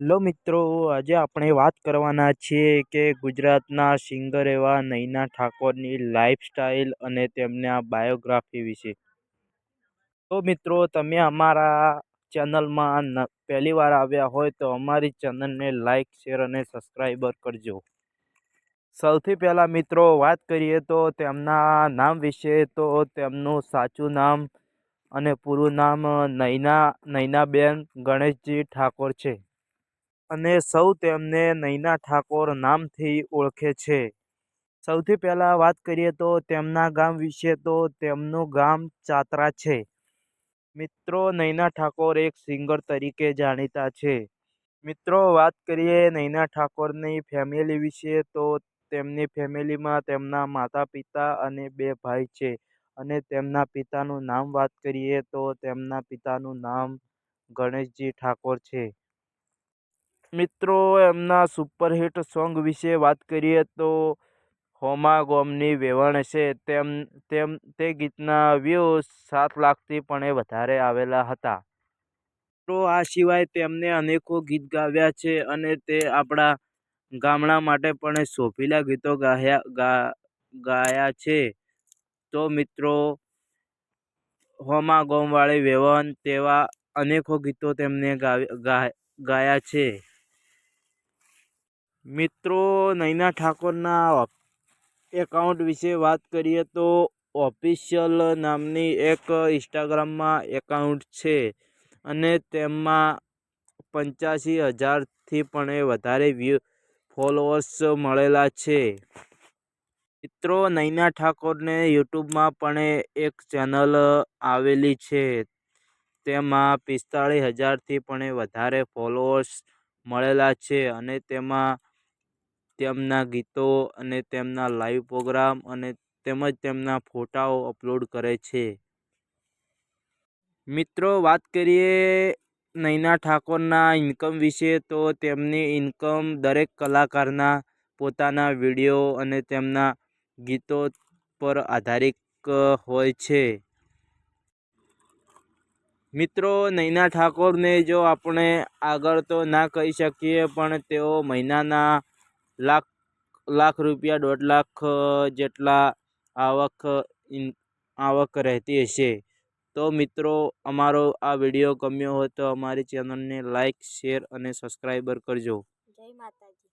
Hello મિત્રો, આજે આપણે વાત કરવાના છીએ કે ગુજરાતના સિંગર એવા નૈના ઠાકોરની લાઈફસ્ટાઈલ અને તેમના બાયોગ્રાફી વિશે. તો મિત્રો, તમે અમારા ચેનલમાં પહેલી વાર આવ્યા હોય તો અમારી ચેનલને લાઈક, શેર અને સબસ્ક્રાઈબર કરજો. સૌથી પહેલાં મિત્રો, વાત કરીએ તો તેમના નામ વિશે, તો તેમનું સાચું નામ અને પૂરું નામ નૈના, નૈનાબેન ગણેશજી ઠાકોર છે. અને સૌ તેમને નૈના ઠાકોર નામથી ઓળખે છે. સૌથી પહેલાં વાત કરીએ તો તેમના ગામ વિશે તો તેમનું ગામ ચાતરા છે. મિત્રો, નૈના ઠાકોર એક સિંગર તરીકે જાણીતા છે. મિત્રો, વાત કરીએ નૈના ઠાકોરની ફેમિલી વિશે તો તેમની ફેમિલીમાં તેમના માતા પિતા અને બે ભાઈ છે અને તેમના પિતાનું નામ વાત કરીએ તો તેમના પિતાનું નામ ગણેશજી ઠાકોર છે. મિત્રો, એમના સુપરહિટ સોંગ વિશે વાત કરીએ તો હોમા ગોમની વેવણ છે. તેમ તેમ, તે ગીતના વ્યૂ સાત લાખથી પણ વધારે આવેલા હતા. તો આ સિવાય તેમને અનેકો ગીત ગાવ્યા છે અને તે આપણા ગામડા માટે પણ શોભીલા ગીતો ગાયા ગાયા છે. તો મિત્રો હોમા ગોમવાળી વેવણ તેવા અનેકો ગીતો તેમને ગાયા છે. મિત્રો નૈના ઠાકોરના એકાઉન્ટ વિશે વાત કરીએ તો ઓફિશિયલ નામની એક ઇન્સ્ટાગ્રામમાં એકાઉન્ટ છે અને તેમાં પંચ્યાસી હજારથી પણ વધારે વ્યૂ ફોલોઅર્સ મળેલા છે. મિત્રો નૈના ઠાકોરને યુટ્યુબમાં પણ એક ચેનલ આવેલી છે. તેમાં પિસ્તાળીસ હજારથી પણ વધારે ફોલોઅર્સ મળેલા છે અને તેમાં તેમના ગીતો અને તેમના લાઈવ પ્રોગ્રામ અને તેમજ તેમના ફોટાઓ અપલોડ કરે છે. મિત્રો, વાત કરીએ નૈના ઠાકોરના ઇન્કમ વિશે, તો તેમની ઇન્કમ દરેક કલાકારના પોતાના વીડિયો અને તેમના ગીતો પર આધારિત હોય છે. મિત્રો, નૈના ઠાકોરને જો આપણે આગળ તો ના કહી શકીએ, પણ તેઓ મહિનાના લાખ લાખ રૂપિયા, દોઢ લાખ જેટલા આવક આવક રહેતી હશે. તો મિત્રો, અમારો આ વીડિયો ગમ્યો હોય તો અમારી ચેનલને લાઈક, શેર અને સબસ્ક્રાઈબર કરજો. જય માતાજી.